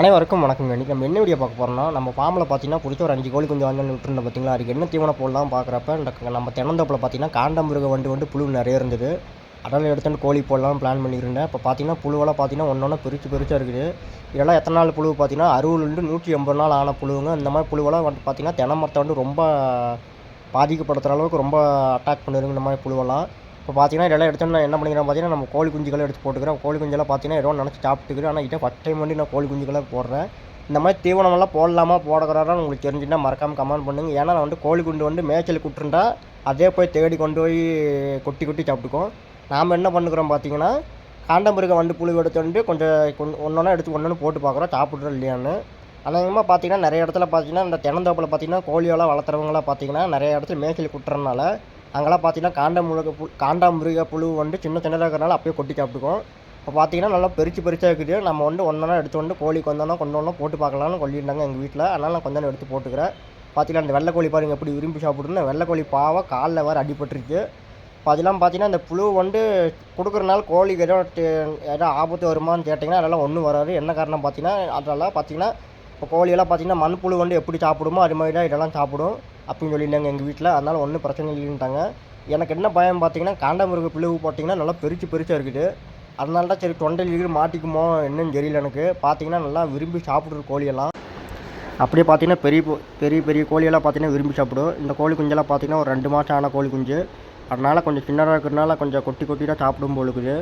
அனைவருக்கும் வணக்கங்க இன்றைக்கி நம்ம என்ன வீடியோ பார்க்க போகிறோம்னா நம்ம ஃபார்மில் பார்த்தீங்கன்னா பிடிச்ச ஒரு அஞ்சு கோழி கொஞ்சம் வாங்கி விட்டுருந்தோம் பார்த்தீங்களா அதுக்கு என்ன தீவனம் போடலாம் பார்க்குறப்ப நம்ம தென்னந்தோப்பில் பார்த்தீங்கன்னா காண்டமிருக வண்டு வந்து புழு நிறைய இருந்தது. அதனால் எடுத்துகிட்டு கோழி போடலாம் பிளான் பண்ணியிருந்தேன். இப்போ பார்த்தீங்கன்னா புழுவெல்லாம் பார்த்தீங்கன்னா ஒன்று ஒன்று பிரித்து பிரித்து இருக்குது. இதெல்லாம் எத்தனை நாள் புழு? பார்த்தீங்கன்னா அறுபதுலேருந்து நூற்றி எண்பது நாள் ஆன புழுவுங்க. இந்த மாதிரி புழுவெல்லாம் வந்து பார்த்தீங்கன்னா தென்னை மரத்தை வந்து ரொம்ப பாதிக்கப்படுத்துகிற அளவுக்கு ரொம்ப அட்டாக் பண்ணிருங்க இந்த மாதிரி புழுவெல்லாம். இப்போ பார்த்தீங்கன்னா இதெல்லாம் எடுத்தோம்னா என்ன பண்ணிக்கிறேன் பார்த்தீங்கன்னா நம்ம கோழி குஞ்சுகளை எடுத்து போட்டுக்கிறேன் கோழி குஞ்செல்லாம் பார்த்தீங்கன்னா ஏதோ நினச்சி சாப்பிட்டுக்கிறோம். ஆனால் இதை ஃபஸ்ட் டைம் வந்து நான் கோழி குஞ்சுகளை போடுறேன். இந்த மாதிரி தீவனமெல்லாம் போடலாமா போடக்கூடாதான்னு உங்களுக்கு தெரிஞ்சுன்னா மறக்காமல் கமெண்ட் பண்ணுங்கள் ஏன்னா நான் வந்து கோழி குண்டு வந்து மேய்ச்சல் விட்டுருந்தா அதே போய் தேடி கொண்டு போய் கொட்டி கொட்டி சாப்பிட்டுக்கும் நாம் என்ன பண்ணுக்கிறோம் பார்த்தீங்கன்னா காண்டமிருக வண்டு புழு எடுத்து வந்து கொஞ்சம் ஒன்றொன்னா எடுத்து ஒன்று போட்டு பார்க்குறோம். சாப்பிட்றோம் இல்லையான்னு. அநேகமாக பார்த்தீங்கன்னா நிறைய இடத்துல பார்த்தீங்கன்னா இந்த தென்னந்தோப்பில் பார்த்தீங்கன்னா கோழியெல்லாம் வளர்த்துறவங்களாம் பார்த்தீங்கன்னா நிறைய இடத்துல மேய்ச்சல் குட்டுறதுனால அங்கெல்லாம் பார்த்தீங்கன்னா காண்டமுருக புழு காண்டாமிருக புழு வந்து சின்ன சின்னதாக இருக்கிறனால அப்படியே கொட்டி சாப்பிட்டுக்கும் இப்போ பார்த்தீங்கன்னா நல்லா பெருச்சு பெருசாக இருக்குது. நம்ம வந்து ஒன்றா எடுத்து வந்து கோழிக்கு வந்தோன்னா கொண்டு ஒன்றா போட்டு பார்க்கலாம்னு சொல்லியிருந்தாங்க எங்கள் வீட்டில் அதனால் நான் கொஞ்சம் எடுத்து போட்டுக்கிறேன். பார்த்தீங்கன்னா அந்த வெள்ளைக்கோழி பாருங்க எப்படி விரும்பி சாப்பிடுன்னு வெள்ளைக்கோழி பாவம் காலில் வேறு அடிபட்டுருக்கு இப்போ அதெல்லாம் பார்த்தீங்கன்னா இந்த புழு வந்து கொடுக்குறனால கோழிக்கு ஏதோ ஏதோ ஆபத்து வருமான்னு கேட்டிங்கன்னா அதெல்லாம் ஒன்றும் வராது. என்ன காரணம் பார்த்தீங்கன்னா அதெல்லாம் பார்த்தீங்கன்னா இப்போ கோழியெல்லாம் பார்த்தீங்கன்னா மண்புழு வந்து எப்படி சாப்பிடுமோ அது மாதிரி தான் இதெல்லாம் சாப்பிடும். அப்படின்னு சொல்லியிருந்தாங்க எங்கள் வீட்டில். அதனால் ஒன்றும் பிரச்சனை இல்லைன்ட்டாங்க. எனக்கு என்ன பயம் பார்த்தீங்கன்னா காண்டாமிருக பிளவு போட்டிங்கன்னா நல்லா பெருச்சு பெருசாக இருக்குது. அதனால தான் சரி தொண்டையில் இருக்கிற மாட்டிக்குமோ என்னன்னு தெரியல எனக்கு. பார்த்தீங்கன்னா நல்லா விரும்பி சாப்பிட்ற கோழியெல்லாம். அப்படியே பார்த்தீங்கன்னா பெரிய பெரிய பெரிய கோழியெல்லாம் பார்த்தீங்கன்னா விரும்பி சாப்பிடும். இந்த கோழி குஞ்செல்லாம் பார்த்தீங்கன்னா ஒரு ரெண்டு மாதம் ஆன கோழி குஞ்சு. அதனால் கொஞ்சம் சின்னதாக இருக்கிறதுனால கொஞ்சம் கொட்டி கொட்டி தான் சாப்பிடும் போலுக்குது